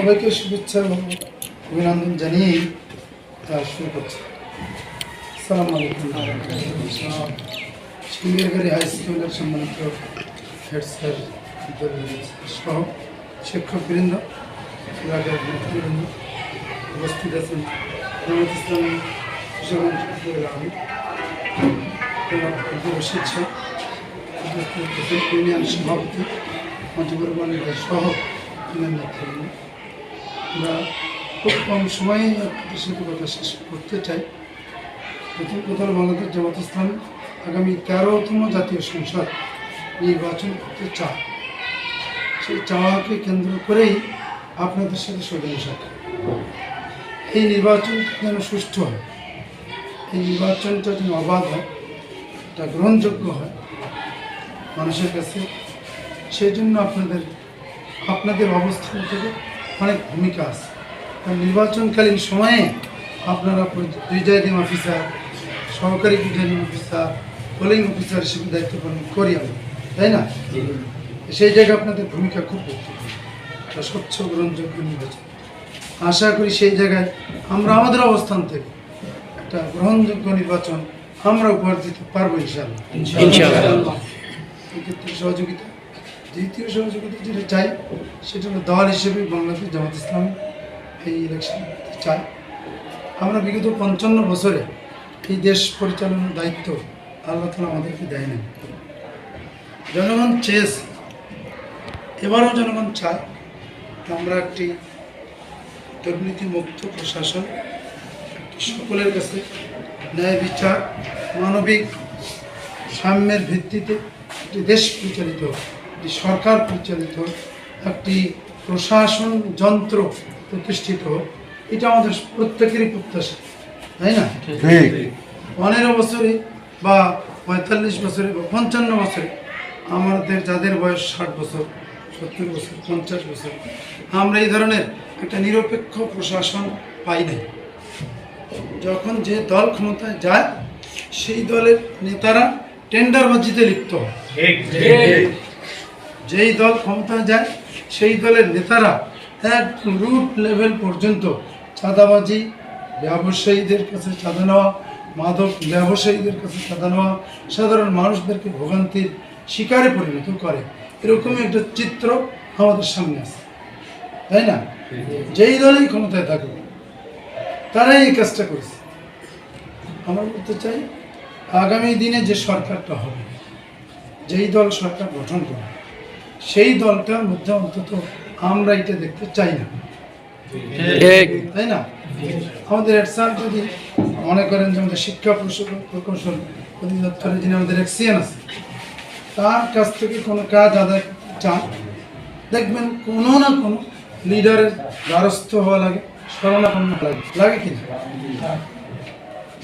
সবাইকে শুভেচ্ছা এবং অভিনন্দন জানিয়েই তা শুরু করছি। সালাম আলাইকুম। সিঙ্গেরগাড়ি হাই স্কুলের সম্মানিত হেড স্যার সহ শিক্ষকবৃন্দ এলাকার নেতৃবৃন্দ উপস্থিত আছেন সভাপতি মজিবুর সহ নেতৃবৃন্দ। আমরা খুব কম সময়ে আপনাদের কথা শেষ করতে চাই। প্রথম কথা বাংলাদেশ জামাত ইসলাম আগামী তেরোতম জাতীয় সংসদ নির্বাচন করতে চায়। সেই চাওয়াকে কেন্দ্র করেই আপনাদের সাথে সাক্ষাৎ। এই নির্বাচন যেন সুষ্ঠু হয়, এই নির্বাচনটা যেন অবাধ হয়, এটা গ্রহণযোগ্য হয় মানুষের কাছে, সেই জন্য আপনাদের আপনাদের অবস্থান থেকে অনেক ভূমিকা আছে। কারণ নির্বাচনকালীন সময়ে আপনারা প্রিজাইডিং অফিসার সহকারী প্রিজাইডিং অফিসার পোলিং অফিসার হিসেবে দায়িত্ব পালন করি আমি তাই না? সেই জায়গায় আপনাদের ভূমিকা খুব গুরুত্বপূর্ণ। একটা স্বচ্ছ গ্রহণযোগ্য নির্বাচন। আশা করি সেই জায়গায় আমরা আমাদের অবস্থান থেকে একটা গ্রহণযোগ্য নির্বাচন আমরা উপহার দিতে পারব। এক্ষেত্রে সহযোগিতা দ্বিতীয় সহযোগিতা যেটা চাই, সেটা হলো দল হিসেবে বাংলাদেশ জামাত ইসলাম এই ইলেকশন চাই। আমরা বিগত পঞ্চান্ন বছরে এই দেশ পরিচালনার দায়িত্ব আল্লাহ তালা আমাদেরকে দেয় না জনগণ চেয়েছে, এবারও জনগণ চায় আমরা একটি দুর্নীতিমুক্ত প্রশাসন সকলের কাছে ন্যায় বিচার, মানবিক সাম্যের ভিত্তিতে একটি দেশ পরিচালিত একটি সরকার পরিচালিত একটি প্রশাসন যন্ত্র প্রতিষ্ঠিত এটা আমাদের প্রত্যেকেরই প্রত্যাশা তাই না? পনেরো বছরে বা পঁয়তাল্লিশ বছরে বা পঞ্চান্ন বছরে আমাদের যাদের বয়স ষাট বছর সত্তর বছর পঞ্চাশ বছর আমরা এই ধরনের একটা নিরপেক্ষ প্রশাসন পাই নাই। যখন যে দল ক্ষমতায় যায় সেই দলের নেতারা টেন্ডারবাজিতে লিপ্ত হয়। যেই দল ক্ষমতায় যায়, সেই দলের নেতারা এক রুট লেভেল পর্যন্ত চাঁদাবাজি, ব্যবসায়ীদের কাছে চাঁদা নেওয়া, মাদক ব্যবসায়ীদের কাছে চাঁদা নেওয়া, সাধারণ মানুষদেরকে ভোগান্তির শিকারে পরিণত করে, এরকমই একটা চিত্র আমাদের সামনে আছে। তাই না? যেই দলই ক্ষমতায় থাকুক, তারাই এই কাজটা করেছে। আমরা বলতে চাই, আগামী দিনে যে সরকারটা হবে, যেই দল সরকার গঠন করে সেই দলটার মধ্যে অন্তত আমরা এটা দেখতে চাই না। তাই না? আমাদের স্যার যদি মনে করেন যে আমাদের শিক্ষা প্রকৌশল- অধিদপ্তরে যিনি আমাদের এক্সিয়ান আছে তার কাছ থেকে কোনো কাজ আদায় চান? দেখবেন কোনো না কোনো লিডারের দ্বারস্থ হওয়া লাগে শরণাপন্ন লাগে। লাগে কিনা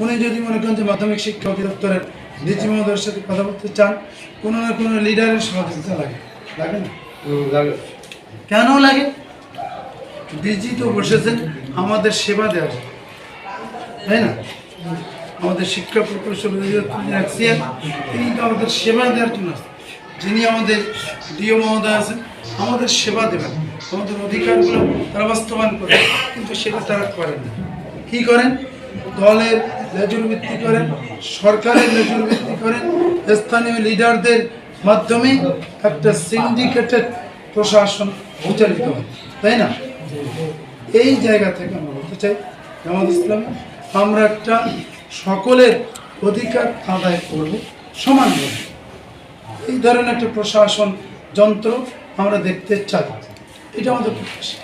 উনি যদি মনে করেন যে মাধ্যমিক শিক্ষা অধিদপ্তরের ডিজি মহোদয়ের সাথে কথা বলতে চান কোনো না কোনো লিডারের সহযোগিতা লাগে। লাগে না? কেন লাগে? ডিজি তো বসেছেন আমাদের সেবা দেওয়ার। তাই না? আমাদের শিক্ষা প্রকৌশল তিনি তো আমাদের সেবা দেওয়ার জন্য। যিনি আমাদের ডিও মহোদয় আছেন আমাদের সেবা দেবেন। আমাদের অধিকারগুলো তারা বাস্তবায়ন করে কিন্তু সেটা তারা করেন না। কী করেন? দলের লেজুর ভিত্তি করেন সরকারের লেজুর ভিত্তি করেন স্থানীয় লিডারদের মাধ্যমে একটা সিন্ডিকেটেড প্রশাসন পরিচালিত হয়, তাই না? এই জায়গা থেকে আমরা বলতে চাই, জামাত ইসলাম, আমরা একটা সকলের অধিকার আদায় করব সমানভাবে এই ধরনের একটা প্রশাসন যন্ত্র আমরা দেখতে চাই। এটা আমাদের প্রত্যাশা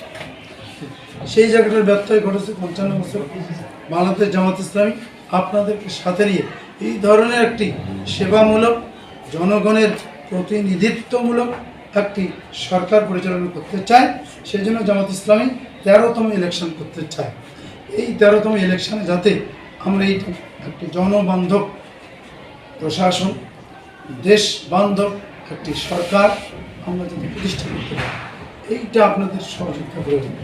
সেই জায়গাটার ব্যত্যয় ঘটেছে পঞ্চান্ন বছর বাংলাদেশ জামাত ইসলামী। আপনাদেরকে সাথে নিয়ে এই ধরনের একটি সেবামূলক জনগণের প্রতিনিধিত্বমূলক একটি সরকার পরিচালনা করতে চায় সেই জন্য জামাত ইসলামী তেরোতম ইলেকশন করতে চায়। এই তেরোতম ইলেকশনে যাতে আমরা এই একটি জনবান্ধব প্রশাসন দেশ বান্ধব একটি সরকার আমরা যদি প্রতিষ্ঠা করতে পারি। এইটা আপনাদের সহযোগিতা প্রয়োজন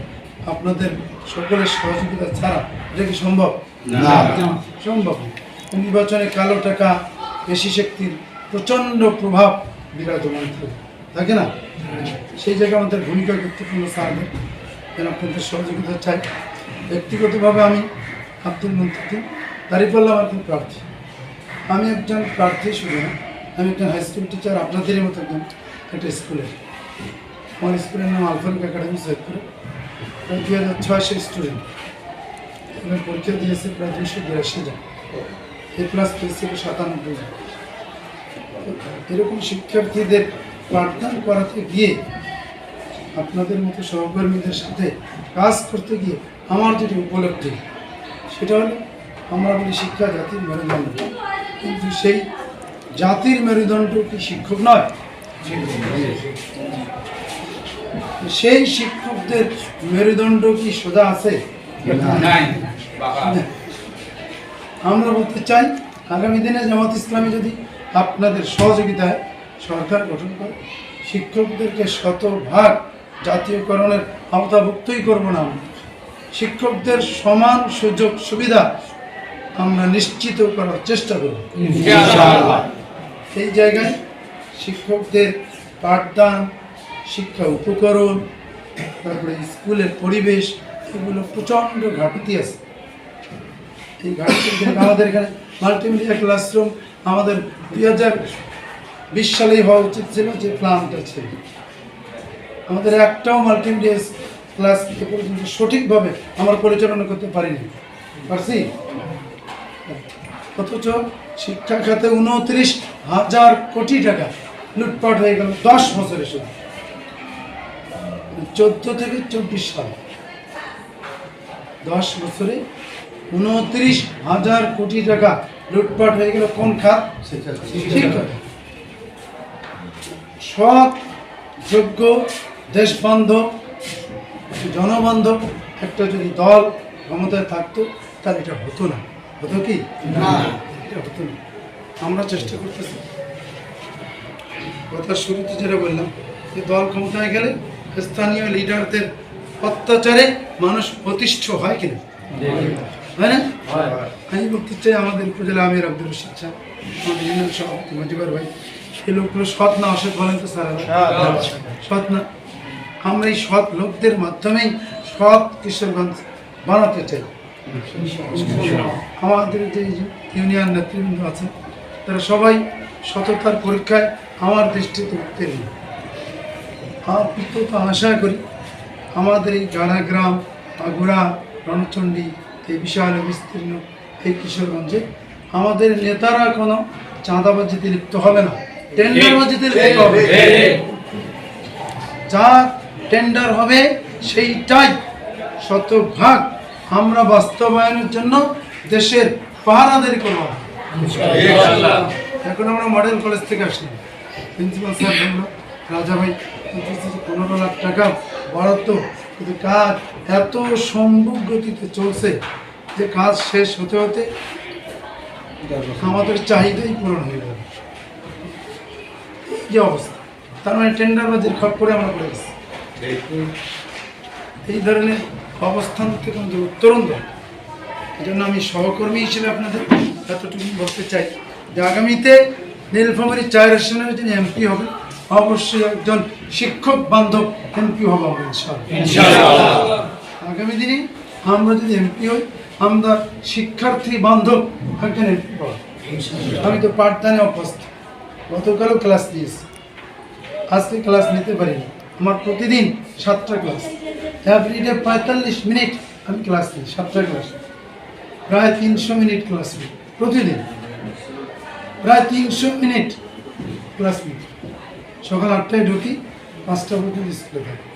আপনাদের সকলের সহযোগিতা ছাড়া এটা কি সম্ভব? না। সম্ভব। নির্বাচনে কালো টাকা পেশি শক্তির প্রচণ্ড প্রভাব বিরাজমান থাকে। থাকে না? সেই জায়গায় আমাদের ভূমিকা গুরুত্বপূর্ণ স্যারদের যেন আপনাদের সহযোগিতা চাই। ব্যক্তিগতভাবে আমি আব্দুল মন্ত্রী দাঁড়িপাল্লা মার্কিন প্রার্থী। আমি একজন প্রার্থী শুধু আমি একজন হাই স্কুল টিচার আপনাদেরই মতো একজন একটা স্কুলের। আমার স্কুলের নাম আলফানিক একাডেমি সৈয়দপুরে। দুই হাজার ছয়শো স্টুডেন্ট এবার পরীক্ষা দিয়েছে প্রায় দুশো বিরাশি জন। এ প্লাস পেয়েছিল সাতানব্বই জন। এরকম শিক্ষার্থীদের পাঠদান করাতে গিয়ে আপনাদের মতো সহকর্মীদের সাথে কাজ করতে গিয়ে আমার যেটি উপলব্ধি সেটা হলো আমরা বলি শিক্ষা জাতির মেরুদণ্ড। কিন্তু সেই জাতির মেরুদণ্ড কি শিক্ষক নয়? সেই শিক্ষকদের মেরুদণ্ড কি সোজা আছে? আমরা বলতে চাই আগামী দিনে জামাত ইসলামী যদি আপনাদের সহযোগিতায় সরকার গঠন করে। শিক্ষকদেরকে শতভাগ জাতীয়করণের আওতাভুক্তই করব না শিক্ষকদের সমান সুযোগ সুবিধা আমরা নিশ্চিত করার চেষ্টা করব। এই জায়গায় শিক্ষকদের পাঠদান শিক্ষা উপকরণ তারপরে স্কুলের পরিবেশ এগুলো প্রচণ্ড ঘাটতি আছে। এই ঘাটতি আমাদের এখানে মাল্টিমিডিয়া ক্লাসরুম আমাদের দুই হাজার বিশ সালেই হওয়া উচিত ছিল যে প্ল্যানটা ছিল। আমাদের একটাও মাল্টিমিডিয়া ক্লাস পর্যন্ত সঠিকভাবে আমরা পরিচালনা করতে পারিনি। পারছি? অথচ শিক্ষা খাতে উনত্রিশ হাজার কোটি টাকা লুটপাট হয়ে গেল দশ বছরে শুধু। চোদ্দ থেকে চব্বিশ সাল। দশ বছরে উনত্রিশ হাজার কোটি টাকা লুটপাট হয়ে গেল কোন খাত? সৎ যোগ্য দেশবান্ধব জনবান্ধব একটা যদি দল ক্ষমতায় থাকতো তাহলে এটা হতো না। হতো কি? না। এটা হতো না। আমরা চেষ্টা করতেছি। কথা শুরুতে যেটা বললাম যে দল ক্ষমতায় গেলে স্থানীয় লিডারদের অত্যাচারে মানুষ প্রতিষ্ঠ হয় কিনা? হয় না? আমি বলতে চাই আমাদের উপজেলা আমির আব্দুল রশিদ সাহেব সভাপতি মজিবর ভাই। এই লোকগুলো সৎ না অসৎ বলেন তো স্যার? সৎ না। আমরা এই সৎ লোকদের মাধ্যমেই সৎ কিশোরগঞ্জ বানাতে চাই। আমাদের যে ইউনিয়ন নেতৃবৃন্দ আছে তারা সবাই সততার পরীক্ষায় আমার দৃষ্টিতে উত্তীর্ণ তো আশা করি আমাদের এই গাড়াগ্রাম আগুড়া রণচণ্ডী, এই বিশাল বিস্তীর্ণ এই কিশোরগঞ্জে। আমাদের নেতারা কোনো চাঁদাবাজিতে লিপ্ত হবে না। টেন্ডারবাজিতে লিপ্ত হবে। যা টেন্ডার হবে সেইটাই শতভাগ আমরা বাস্তবায়নের জন্য দেশের পাহারাদারি করব। এখন আমরা মডেল কলেজ থেকে আসলাম। প্রিন্সিপাল স্যার বলল রাজা ভাই পনেরো লাখ টাকা বরাদ্দ। কিন্তু কাজ এত সম্ভব গতিতে চলছে। যে কাজ শেষ হতে হতে আমাদের চাহিদাই পূরণ হয়ে যাবে এই যে অবস্থা। তার মানে টেন্ডারবাজির খপ করে আমরা পড়ে গেছি। এই ধরনের অবস্থান থেকে আমাদের উত্তরণ দেয় এই জন্য আমি সহকর্মী হিসেবে আপনাদের এতটুকু বলতে চাই যে আগামীতে নীলফামারী চার আসনের যিনি এমপি হবে অবশ্যই একজন শিক্ষক বান্ধব এমপি হবে আমরা ইনশাআল্লাহ। আগামী দিনে আমরা যদি এমপি হই আমরা শিক্ষার্থী বান্ধব একজন এমপি আমি তো পাঠদানে অভ্যস্ত। গতকালও ক্লাস নিয়েছি আজকে ক্লাস নিতে পারিনি। আমার প্রতিদিন সাতটা ক্লাস। এভরিডে পঁয়তাল্লিশ মিনিট আমি ক্লাস নিই সাতটা ক্লাস। প্রায় তিনশো মিনিট ক্লাস নিই, প্রতিদিন। প্রায় তিনশো মিনিট ক্লাস নিই। সকাল আটটায় ঢুকি, পাঁচটা পর্যন্ত স্কুলে থাকি।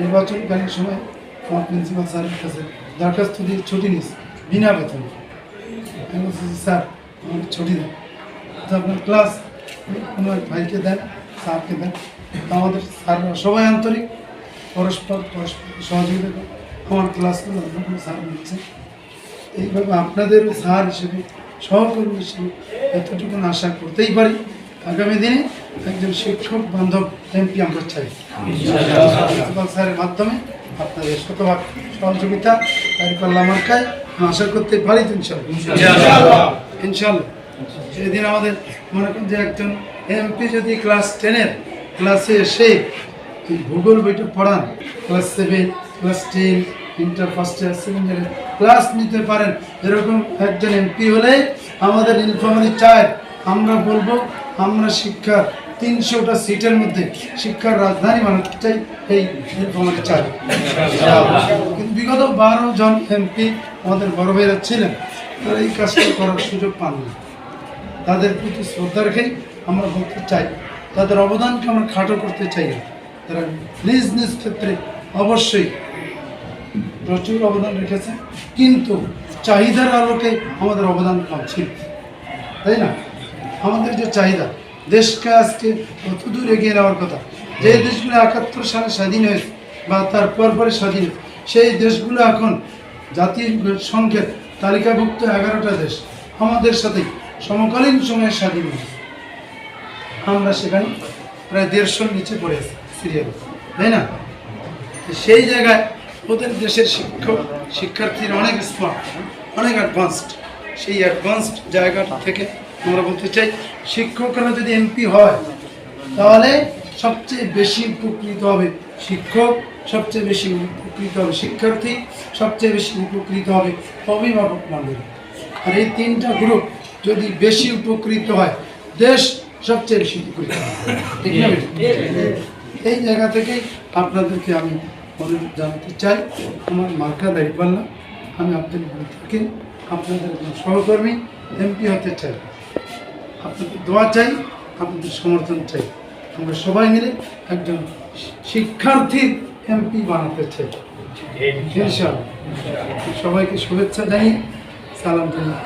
নির্বাচনকালীন সময় আমার প্রিন্সিপাল স্যারের কাছে দরখাস্ত দিয়ে ছুটি নিস বিনা বেতনে। আমি বলছি স্যার আমার ছুটি দেন। তো আপনার ক্লাস কোনো ভাইকে দেন স্যারকে দেন। আমাদের স্যাররা সবাই আন্তরিক পরস্পর পরস্পর সহযোগিতা করে আমার ক্লাসগুলো অন্য কোনো স্যার নিচ্ছে এইভাবে আপনাদেরও স্যার হিসেবে সহকর্মী হিসেবে এতটুকু আশা করতেই পারি। আগামী দিনে একজন শিক্ষক বান্ধব এমপি আমরা চাই। স্যারের মাধ্যমে আপনাদের শতভাগ সহযোগিতা কারিপাল্লা মার্কায় আশা করতে পারি ইনশাল্লাহ। ইনশাল্লাহ। সেদিন আমাদের মনে করেন যে একজন এমপি যদি ক্লাস টেনের ক্লাসে এসে ভূগোল বইটা পড়ান class seven class ten inter first year second ইয়ারে ক্লাস নিতে পারেন এরকম একজন এমপি হলে আমাদের নীলফামারী চায়। আমরা বলব আমরা শিক্ষার তিনশোটা সিটের মধ্যে শিক্ষার রাজধানী চাই এই নীলফামারী চায়। কিন্তু বিগত বারো জন এমপি আমাদের বড় ভাইরা ছিলেন, তারা এই কাজটা করার সুযোগ পাননি তাদের প্রতি শ্রদ্ধা রেখেই আমরা বলতে চাই, তাদের অবদানকে আমরা খাটো করতে চাই না। তারা নিজ নিজ ক্ষেত্রে অবশ্যই প্রচুর অবদান রেখেছে, কিন্তু চাহিদার আলোকে আমাদের অবদান কম ছিল। তাই না? আমাদের যে চাহিদা দেশকে আজকে কত দূর এগিয়ে নেওয়ার কথা? যে দেশগুলো একাত্তর সালে স্বাধীন হয়েছে বা তার পরপরে স্বাধীন সেই দেশগুলো এখন জাতির সংখ্যের তালিকাভুক্ত এগারোটা দেশ আমাদের সাথে সমকালীন সময়ে স্বাধীন হয়েছে। আমরা সেখানে প্রায় দেড়শোর নিচে পড়ে আছি সিরিয়াল তাই না? সেই জায়গায় ওদের দেশের শিক্ষক, শিক্ষার্থীরা অনেক স্মার্ট অনেক অ্যাডভান্সড সেই অ্যাডভান্সড জায়গা থেকে আমরা বলতে চাই, শিক্ষকরা যদি এমপি হয়, তাহলে সবচেয়ে বেশি উপকৃত হবে শিক্ষক, সবচেয়ে বেশি উপকৃত হবে শিক্ষার্থী, সবচেয়ে বেশি উপকৃত হবে অভিভাবক মণ্ডলী আর এই তিনটা গ্রুপ যদি বেশি উপকৃত হয়, দেশ সবচেয়ে বেশি উপকৃত না এই জায়গা থেকেই আপনাদেরকে আমি অনুরোধ জানাতে চাই, আমার মার্কা দায়িত্বাল্লা আমি আপনাদের আপনাদের সহকর্মী এমপি হতে চাই। আপনাদের দোয়া চাই, আপনাদের সমর্থন চাই। আমরা সবাই মিলে একজন শিক্ষার্থীর এমপি বানাতে চাই। সবাইকে শুভেচ্ছা জানিয়ে সালাম ধন্যবাদ।